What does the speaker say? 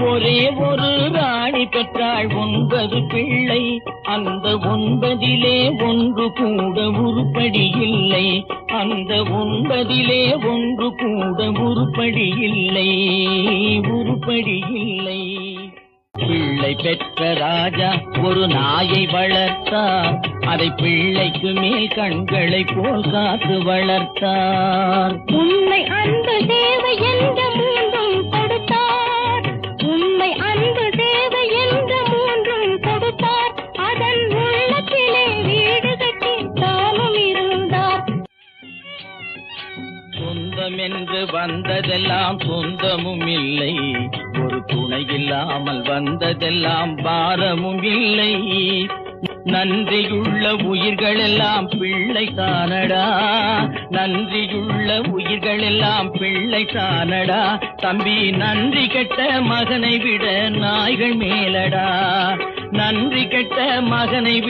ஒரே ஒரு ராணி பெற்றாள் ஒன்பது பிள்ளை. அந்த ஒன்பதிலே ஒன்று கூட உருப்படி இல்லை. அந்த ஒன்பதிலே ஒன்று கூட உருப்படி இல்லை. உருப்படி இல்லை. பிள்ளை பெற்ற ராஜா ஒரு நாயை வளர்த்தார். அதை பிள்ளைக்கு மேல் கண்களை போல் காத்து வளர்த்தார். உண்மை அந்த தேவை என்ற சொந்தம் என்று வந்ததெல்லாம் சொந்தமும் இல்லை ஒரு துணை இல்லாமல் வந்ததெல்லாம் பாரமும் இல்லை நன்றியுள்ள உயிர்களெல்லாம் பிள்ளை தானடா நன்றியுள்ள உயிர்களெல்லாம் பிள்ளை தானடா தம்பி நன்றி கெட்ட மகனை விட நாய்கள் மேலடா. நன்றி கெட்ட மகனை